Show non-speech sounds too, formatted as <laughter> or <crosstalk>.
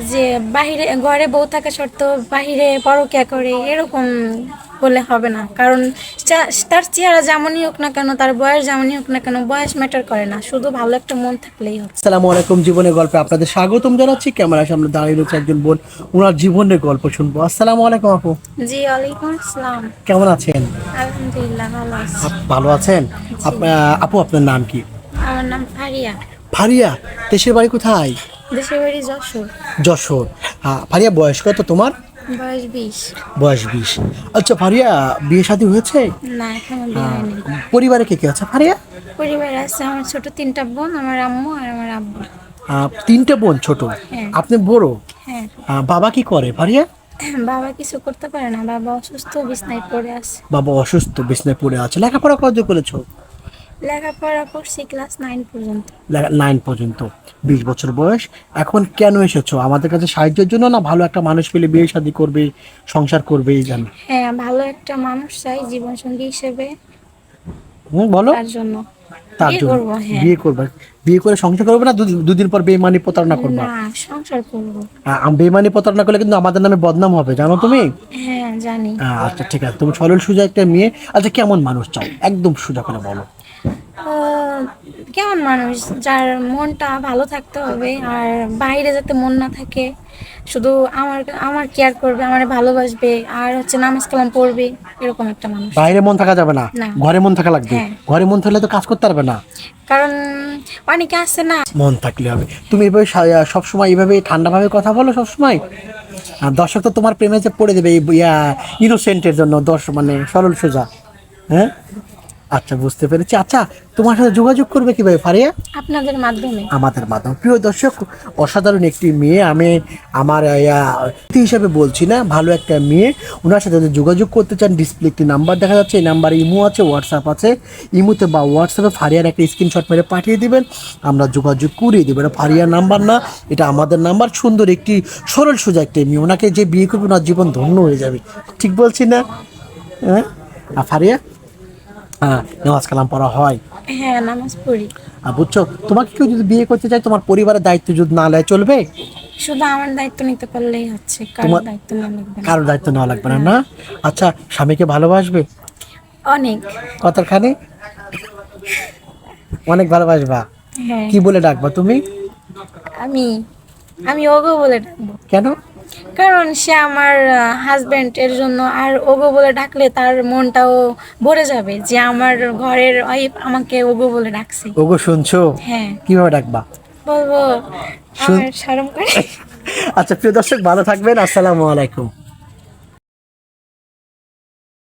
যে বাহিরে ঘরে বউ থাকা সত্ত্বেও বাহিরে পরকিয়া করে এরকম বলে হবে না। কারণ তার চেহারা যেমনই হোক না কেন তার বয়স যেমনই হোক না কেন বয়স ম্যাটার করে না। শুধু ভালো একটা মন থাকলেই হবে আসসালামু আলাইকুম জীবনের গল্পে আপনাদের স্বাগতম জানাচ্ছি। ক্যামেরার সামনে দাঁড়িয়ে রয়েছে একজন বোন ওনার জীবনের গল্প শুনব। আসসালামু আলাইকুম আপু। জি ওয়ালাইকুম আসসালাম। কেমন আছেন? আলহামদুলিল্লাহ ভালো আছি। ভালো আছেন? আপ- আপু আপনার নাম কি? আমার নাম ফারিয়া। ফারিয়া দেশের বাড়ি কোথায়? দেশের বাড়ি যশোর। যশোর। ফারিয়া বয়স কত তোমার? বয়স বিশ। বয়স বিশ। আচ্ছা ফারিয়া বিয়ে শাদী হয়েছে? না এখনও বিয়ে হয়নি। পরিবারে কে কে আছে ফারিয়া? পরিবারে আছে আমার ছোট তিনটা বোন আমার আম্মু আর আমার আব্বু। তিনটে বোন ছোট? হ্যাঁ। আপনি বড়? হ্যাঁ। বাবা কি করে ফারিয়া? বাবা কিছু করতে পারে না বাবা অসুস্থ বিছনায় পড়ে আছে। বাবা অসুস্থ বিছনায় পড়ে আছে। লেখাপড়া কত করেছ? লেখাপড়া করছি ক্লাস নাইন পর্যন্ত। নাইন পর্যন্ত। বিশ বছর বয়স। এখন কেন এসেছ? আমাদের কাছে সাহায্যের জন্য না ভালো একটা মানুষ পেলে বিয়ে শাদী করবে সংসার করবে এই জানো? হ্যাঁ ভালো একটা মানুষ চাই জীবন সঙ্গী হিসেবে। হুম বলো। তার জন্য। তার জন্য। হ্যাঁ। বিয়ে করবে। বিয়ে করে সংসার করবে না? দুদিন পর বেমানি প্রতারণা করবে? না সংসার করব। বেমানি প্রতারণা করলে কিন্তু আমাদের নামে বদনাম হবে জানো তুমি? হ্যাঁ জানি। আচ্ছা ঠিক আছে। তুমি সরল সোজা একটা মেয়ে। আচ্ছা কেমন মানুষ চাও? একদম সোজা করে বলো। কেমন মানুষ? যার মনটা ভালো থাকতে হবে আর বাইরে যাতে মন না থাকে শুধু আমার আমার কেয়ার করবে আমার ভালোবাসবে আর হচ্ছে নামাজ কালাম পড়বে এরকম একটা মানুষ। বাইরে মন থাকা যাবে না। ঘরে মন থাকা লাগবে? হ্যাঁ। ঘরে মন থাকলে তো কাজ করতে পারবে না। কারণ অনেকে আছে না। মন থাকলে হবে। তুমি এভাবে সবসময় এইভাবে ঠান্ডাভাবে কথা বলো সবসময়? আর দর্শক তো তোমার প্রেমে যে পড়ে দেবে ইয়া ইনোসেন্টের জন্য দর্শক মানে সরল সোজা। হ্যাঁ? আচ্ছা বুঝতে পেরেছি। আচ্ছা তোমার সাথে যোগাযোগ করবে কীভাবে ফারিয়া? আপনাদের মাধ্যমে। আমাদের মাধ্যমে। প্রিয় দর্শক অসাধারণ একটি মেয়ে আমি আমার ব্যক্তি হিসাবে বলছি না ভালো একটা মেয়ে। ওনার সাথে যদি যোগাযোগ করতে চান ডিসপ্লে একটি নাম্বার দেখা যাচ্ছে এই নাম্বারে ইমো আছে হোয়াটসঅ্যাপ আছে। ইমোতে বা হোয়াটসঅ্যাপে ফারিয়ার একটা স্ক্রিনশট মেরে পাঠিয়ে দিবেন আমরা যোগাযোগ করিয়ে দেবো। এটা ফারিয়ার নাম্বার না এটা আমাদের নাম্বার সুন্দর একটি সরল সোজা একটি মেয়ে। ওনাকে যে বিয়ে করবে ওনার জীবন ধন্য হয়ে যাবে। ঠিক বলছি না? হ্যাঁ? আর ফারিয়া? নামাজ কালাম পড়া হয়। হ্যাঁ নামাজ পড়ি। বুঝছ তোমাকে কেউ যদি বিয়ে করতে চায় তোমার পরিবারের দায়িত্ব যদি না নেয় চলবে? শুধু আমার দায়িত্ব নিতে পারলেই হচ্ছে কারোর দায়িত্ব নেওয়া লাগবে না। কারোর দায়িত্ব নেওয়া লাগবে না না? আচ্ছা স্বামীকে ভালোবাসবে? অনেক। কতখানি অনেক ভালোবাসবা? হ্যাঁ। কি বলে ডাকবা তুমি? আমি আমি ওগো বলে ডাকবো। কেন? কারণ সে আমার হাজব্যান্ড এর জন্য আর ওগো বলে ডাকলে তার মনটাও ভরে যাবে যে আমার ঘরের ওয়াইফ আমাকে ওগো বলে ডাকছে। ওগো শুনছো? হ্যাঁ। কীভাবে ডাকবা? বলব আমার শরম করে। <laughs> আচ্ছা প্রিয় দর্শক ভালো থাকবেন। আসসালামু আলাইকুম।